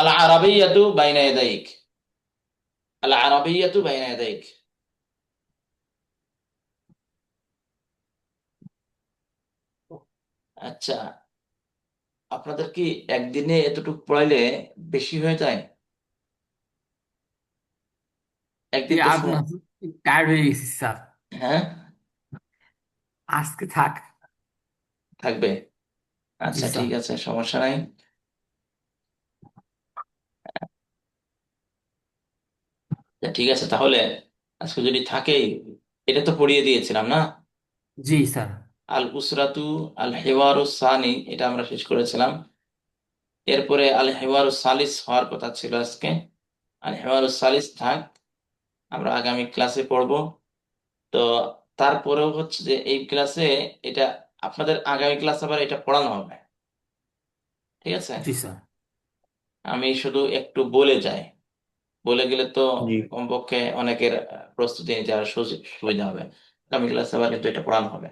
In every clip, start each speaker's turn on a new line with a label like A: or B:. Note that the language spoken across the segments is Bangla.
A: আল আরাবিয়াতু বাইনা ইয়াদাইক। আল আরাবিয়াতু বাইনা ইয়াদাইক। আচ্ছা আপনাদের কি একদিনে এতটুকু পড়াইলে বেশি হয়ে যায়? একদিন
B: টায়ার্ড হয়ে গেছি স্যার।
A: হ্যাঁ?
B: আজকে থাক।
A: থাকবে? আচ্ছা ঠিক আছে সমস্যা নাই আচ্ছা, ঠিক আছে তাহলে আজকে যদি থাকেই এটা তো পড়িয়ে দিয়েছিলাম না?
B: জি স্যার।
A: আল উসরাতু আল হেওয়ারু সানি এটা আমরা শেষ করেছিলাম। এরপরে আল হেওয়ারু সালিস হওয়ার কথা ছিল আজকে। আল হেওয়ারু সালিস থাক আমরা আগামী ক্লাসে পড়ব। তো তারপরেও হচ্ছে যে এই ক্লাসে এটা আপনাদের আগামী ক্লাস আবার এটা পড়ানো হবে। ঠিক আছে?
B: জি স্যার।
A: আমি শুধু একটু বলে যাই। বলে গেলে তো কমপক্ষে অনেকের প্রস্তুতি নিতে আর সুবিধা হবে। আগামী ক্লাসে আবার কিন্তু এটা পড়ানো হবে।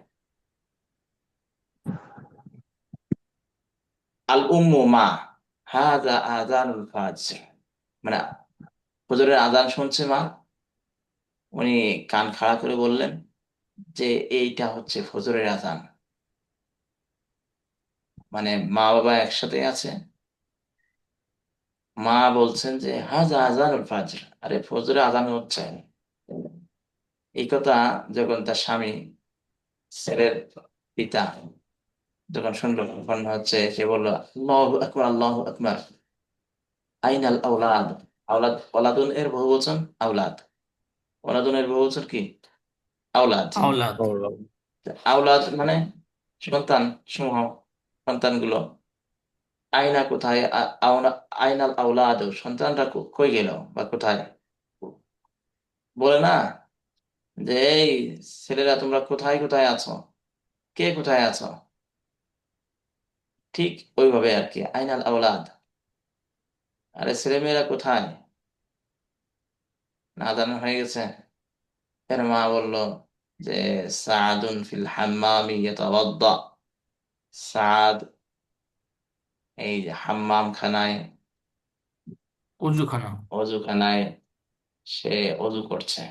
A: আল উম্মু মা আযানুল ফাজর। মানে ফজরের আজান শুনছে মা? উনি কান খাড়া করে বললেন যে এইটা হচ্ছে ফজরের আজান মানে মা বাবা একসাথে আছে। মা বলছেন যে হাজা আজানুল ফাজর। আরে ফজরের আজান হচ্ছে এই কথা যখন তার স্বামী ছেলের পিতা যখন শুনলো তখন হচ্ছে সে বলল আল্লাহু আকবার আল্লাহু আকবার। আইনাল আওলাদ। আউলাদ ওলাদুন এর বহু বলছেন আওলাদ। ওলাদুন এর বহু বলছেন কি? আওলাদ।
B: আওলাদ।
A: আওলাদ মানে সন্তান সমূহ সন্তানগুলো। আয়না কোথায়? আ- আওনা- আইনাল আওলাদ, সন্তানরা কই গেল বা কোথায়? বলে না যে, এই ছেলেরা তোমরা কোথায় কোথায় আছো? কে কোথায় আছো? ঠিক ওইভাবে আর কি আইনাল আওলাদ। আরে ছেলেমেয়েরা কোথায়? না জানা হয়ে গেছে। এর মা বলল যে, সাদুন ফিল হাম্মামি ইয়াতাওয়াদ্দা। সাদ এই যে হাম্মাম খানায়
B: অজুখানা
A: অজুখানায় সে অজু করছে।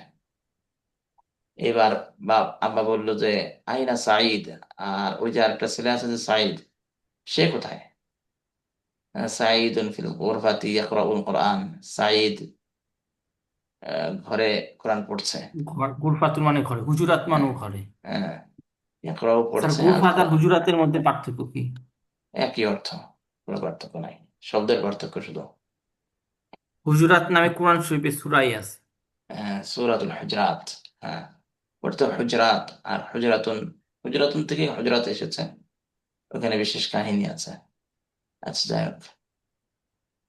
A: এবার বাপ আব্বা বলল যে আইনা সাঈদ? আর ওই যে আরেকটা ছেলে আছে যে সাঈদ সে কোথায়? সাঈদুন ফিল গুরফাতি ইয়াকরাউল কোরআন সাঈদ ঘরে কোরআন পড়ছে।
B: ঘর মানে ঘরে হুজুরাত মানেও ঘরে।
A: হ্যাঁ ইয়াকরাউ পড়ছে
B: গুরফাত আর হুজুরাতের মধ্যে পার্থক্য কি?
A: একই অর্থ। কোনো পার্থক্য নাই। শব্দের পার্থক্য শুধু।
B: হুজুরাত নামে কোরআন শরীফে সূরাই আছে।
A: আহ, সূরাতুল হুজরাত হ্যাঁ। হুজরাত আর হুজরাতুন হুজরাতুন থেকে হুজরাত এসেছে। ওখানে বিশেষ কাহিনী আছে। আচ্ছা যাই হোক।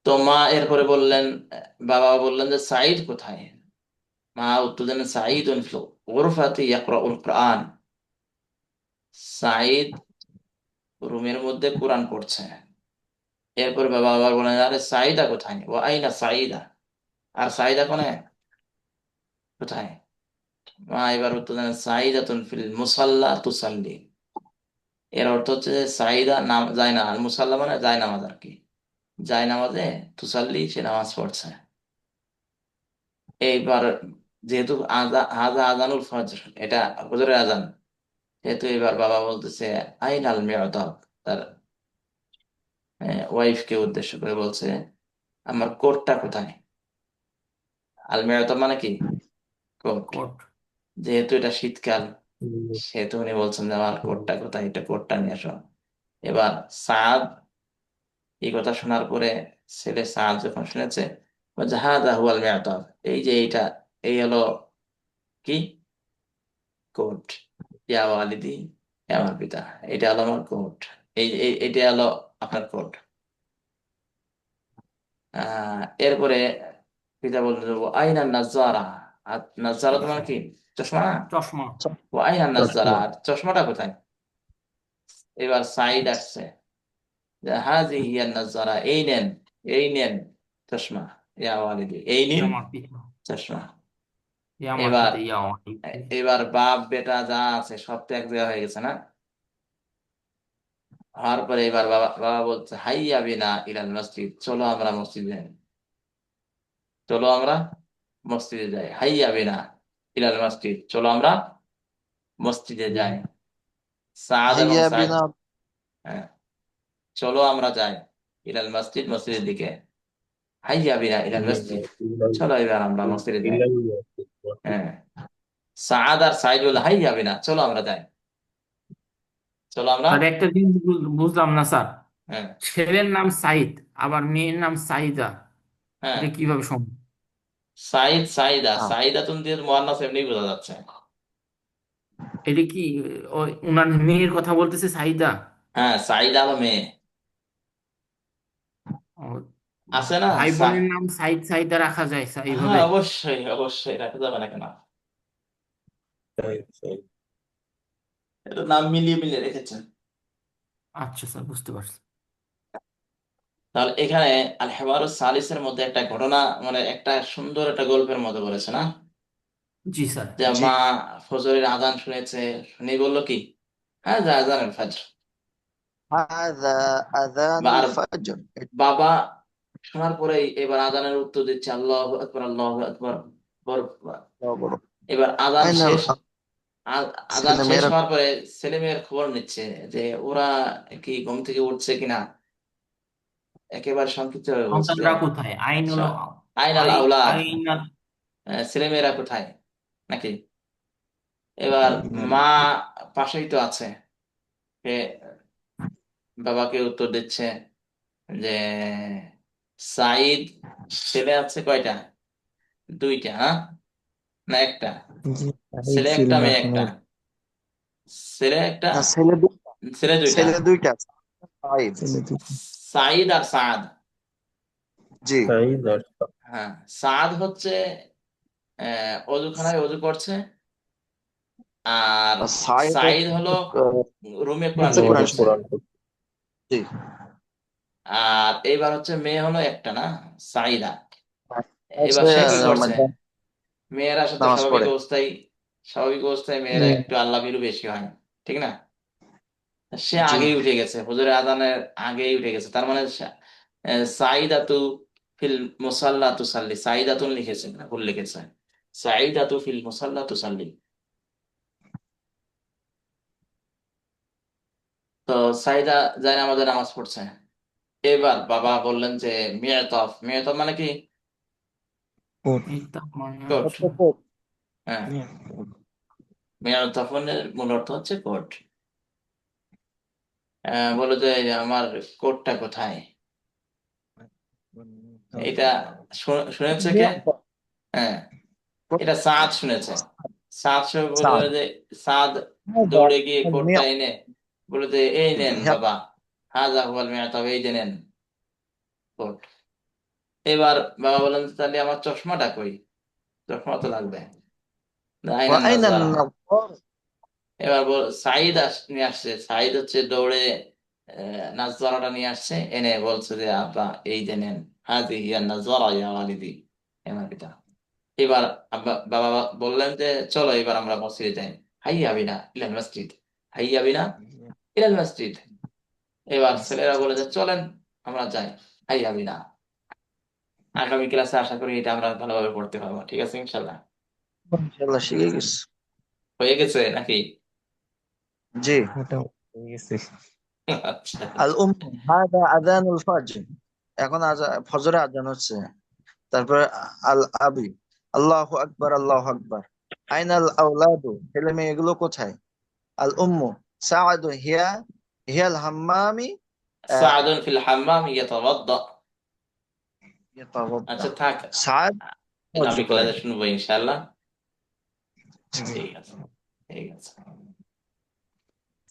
A: তো মা এরপরে বললেন বাবা বললেন যে সাঈদ কোথায়? মা উত্তর দেন সাঈদ গোরফাতে ইয়াকরাউল কোরআন। সাঈদ রুমের মধ্যে কোরআন পড়ছে। এরপরে বাবা আবার বলেন, আরে সাঈদা কোথায় ও, আইনা সাঈদা। আর সাঈদা কোনে? কোথায়? মা এবার উত্তর দেন, সাঈদাতুন ফিল মুসাল্লা তুসাল্লি। এর অর্থ হচ্ছে যে সাঈদা নাম, যায় না আর মুসাল্লা মানে যায় নামাজ আর কি। যায় নামাজে তুসাল্লি সে নামাজ পড়ছে। এইবার যেহেতু আজা হাজা আজানুল ফজর, এটা ফজরের আজান সেহেতু এবার বাবা বলতেছে আইন আল মেয়তাব তার ওয়াইফকে উদ্দেশ্য করে বলছে আমার কোটটা কোথায়? আল মেয়তাব মানে কি? কোট যেহেতু এটা শীতকাল সেহেতু উনি বলছেন যে আমার কোটটা কোথায়? এটা কোটটা নিয়ে আসো। এবার সাদ এই কথা শোনার পরে ছেলে সাদ যখন শুনেছে জাহাদা হুয়াল মেয়তাব এই যে এইটা এই হলো কি? কোট ইয়া ওয়ালিদি আমার পিতা এটা হলো আমার কোট এই- এটা হলো আপনার কোট আহ এরপরে পিতা বললেন ও আইনা নাজারা আর নাজারা তোমার কি? চশমা? না
B: চশমা।
A: ও আইনা নাজারা আর চশমাটা কোথায়? এবার সাইড আসছে। হাজি হিয়া নাজারা এই নেন এই নেন চশমা ইয়া ওয়ালিদি এই নিন চশমা। এবার
B: ইয়া
A: এবার বাপ বেটা যা আছে সব তো এক জায়গায় হয়ে গেছে না? হওয়ার পরে এবার বাবা বাবা বলছে হাইয়া বিনা ইলাল মসজিদ চলো আমরা মসজিদে যাই। চলো আমরা মসজিদে যাই। হাইয়া বিনা ইলাল মসজিদ চলো আমরা মসজিদে যাই। হ্যাঁ। চলো আমরা যাই ইলাল মসজিদ মসজিদের দিকে। হাইয়া বিনা ইলাল মসজিদ। চলো এবার আমরা মসজিদে। যাই। হ্যাঁ। সাদ আর সাইদ বলে হাইয়া বিনা চলো আমরা যাই। চলো আমরা
B: আর একটা জিনিস বুঝলাম না স্যার।
A: হ্যাঁ।
B: ছেলের নাম সাইদ আবার মেয়ের নাম সাইদা।
A: হ্যাঁ।
B: এটা কীভাবে সম্ভব?
A: সাইদ সাইদা। সাইদা তুমি মোয়ান্নাস এমনি বোঝা যাচ্ছে।
B: এটা কি ওই উনার মেয়ের কথা বলতেছে সাইদা?
A: হ্যাঁ সাইদা হলো মেয়ে।
B: ও,
A: আছে না?
B: ভাই
A: সা-
B: বোনের নাম সাইদ সাইদা রাখা যায় স্যার
A: হ্যাঁ
B: এইভাবে
A: অবশ্যই অবশ্যই রাখা যাবে না কেন? এটা নাম মিলিয়ে মিলিয়ে রেখেছেন।
B: আচ্ছা স্যার বুঝতে পারছি।
A: তাহলে এখানে আল হেওয়ারুস সালিসের মধ্যে একটা ঘটনা মানে একটা সুন্দর একটা গল্পের মতো বলেছে না?
B: জি স্যার
A: যে
C: জি।
A: মা ফজরের আজান শুনেছে শুনে বলল কি? হ্যাঁ যা আজানের ফজর। বাবা শোনার পরেই এবার আজানের উত্তর দিচ্ছে আল্লাহু আকবার আল্লাহু আকবার বড় এবার আজান শেষ। আজান শেষ হওয়ার পরে ছেলে মেয়ের খবর নিচ্ছে যে ওরা কি ঘুম থেকে উঠছে কিনা? একেবারে সংক্ষিপ্ত হয়ে
B: সন্তানরা কোথায়? আইনুল
A: আইনাল
B: আই-
A: আউলাদ
B: আইনাল
A: ছেলে মেয়েরা কোথায়? নাকি? এবার মা পাশেই তো আছে। সে বাবাকে উত্তর দিচ্ছে যে সাইদ ছেলে আছে কয়টা? দুইটা হ্যাঁ? না একটা? ছেলে একটা মেয়ে একটা। ছেলে একটা
C: না, ছেলে দুইটা
A: ছেলে দুইটা।
C: ছেলে দুইটা সাইদ।
A: সাইদ আর সাদ।
C: জি।
A: হ্যাঁ সাদ হচ্ছে আহ, অজুখানায় অজু করছে। আর
C: আর সাইদ
A: সাইদ হলো
C: আহ,
A: রুমে কোরআন
C: নিচে কোরআন
A: পড়ছে।
C: জি।
A: আর এইবার হচ্ছে মেয়ে হলো একটা না সাইদা। এবার সে কি করছে?
C: মানে
A: মেয়েরা সাথে
C: নামাজ
A: স্বাভাবিক
C: পড়ে।
A: অবস্থায় স্বাভাবিক অবস্থায় মেয়েরা। একটু আল্লাহ ভীরু বেশি হয় ঠিক না? সে
C: জি।
A: আগেই উঠে গেছে হুজুরের আজানের আগেই উঠে গেছে তার মানে সা- আহ, সাইদাতু ফিল মুসাল্লা তুসাল্লি সাইদাতুন লিখেছে না ভুল লিখেছে সাইদাতু ফিল মুসাল্লা তুসাল্লি তো সাইদা যায় আমাদের নামাজ পড়ছে। এবার বাবা বললেন যে মিয়াতফ মিয়াতফ মানে কি?
B: মানে
A: কোট। হ্যাঁ। মিয়াতফনের মূল অর্থ হচ্ছে কোট বলো যে আমার কোটটা কোথায়? এটা শুনেছে কে? হ্যাঁ। এটা সাদ শুনেছে। সাদ
C: সাদ।
A: যে সাদ দৌড়ে গিয়ে কোটটা এনে বলে যে এই নেন
C: হ্যাঁ।
A: বাবা হাজা হুয়াল মিয়াতফ এই যে নেন কোট এবার বাবা বলেন তাহলে আমার চশমাটা কই? চশমা তো লাগবে। এবার বল সাইদ নিয়ে আসছে। সাইদ হচ্ছে দৌড়ে নাজরাটা নিয়ে আসছে। এনে বলছে যে আব্বা এই যে নেন। হাজি ইয়া নাজরা ইয়া ওয়ালিদি। হে আমার পিতা এবার আব্বা বাবা বললেন যে চলো এবার আমরা মসজিদে যাই। হাইয়া বিনা ইলাল মসজিদ। হাইয়া বিনা ইলাল মসজিদ। এবার ছেলেরা বলে যে চলেন আমরা যাই। হাইয়া বিনা। আগামী ক্লাসে আশা করি এটা আমরা ভালোভাবে পড়তে পারব। ঠিক আছে ইনশাল্লাহ।
C: ইনশাল্লাহ শিখে গেছি।
A: হয়ে গেছে নাকি?
C: জি।
A: আচ্ছা।
C: আল উম হাদা আযানুল ফাজর। এখন ফজরে আজান হচ্ছে। তারপরে আল আবি আল্লাহু আকবার আল্লাহু আকবার। আইনাল আওলাদু ছেলে মেয়ে এগুলো কোথায়? আল উম্মু সাআদু হিয়া হিয়াল হাম্মামি
A: সাআদুন ফিল হাম্মাম ইয়াতাওয়াদ্দা। আচ্ছা থাক।
C: সাআদ?
A: আমি ক্লাসে শুনব ইনশাআল্লাহ? ঠিক আছে ঠিক আছে